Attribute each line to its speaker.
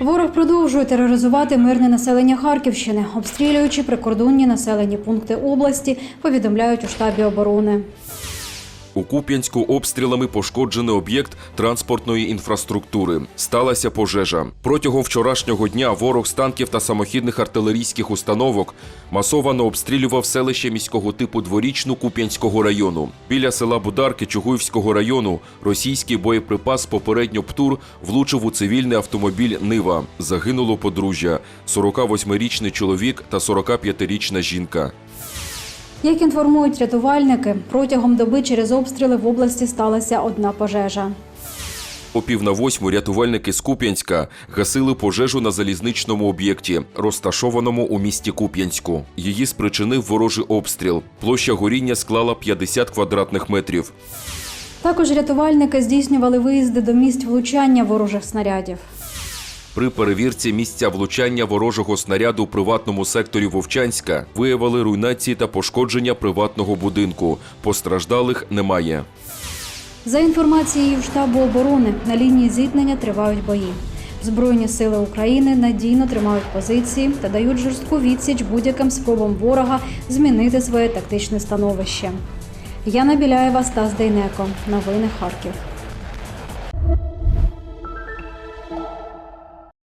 Speaker 1: Ворог продовжує тероризувати мирне населення Харківщини, обстрілюючи прикордонні населені пункти області, повідомляють у штабі оборони.
Speaker 2: У Куп'янську обстрілами пошкоджений об'єкт транспортної інфраструктури. Сталася пожежа. Протягом вчорашнього дня ворог з танків та самохідних артилерійських установок масовано обстрілював селище міського типу Дворічну Куп'янського району. Біля села Бударки Чугуївського району російський боєприпас попередньо ПТУР влучив у цивільний автомобіль Нива. Загинуло подружжя – 48-річний чоловік та 45-річна жінка.
Speaker 1: Як інформують рятувальники, протягом доби через обстріли в області сталася одна пожежа.
Speaker 2: О пів на восьму рятувальники з Куп'янська гасили пожежу на залізничному об'єкті, розташованому у місті Куп'янську. Її спричинив ворожий обстріл. Площа горіння склала 50 квадратних метрів.
Speaker 1: Також рятувальники здійснювали виїзди до місць влучання ворожих снарядів.
Speaker 2: При перевірці місця влучання ворожого снаряду у приватному секторі Вовчанська виявили руйнації та пошкодження приватного будинку. Постраждалих немає.
Speaker 1: За інформацією штабу оборони, на лінії зіткнення тривають бої. Збройні сили України надійно тримають позиції та дають жорстку відсіч будь-яким спробам ворога змінити своє тактичне становище. Яна Біляєва, Стас Дейнеко. Новини Харків.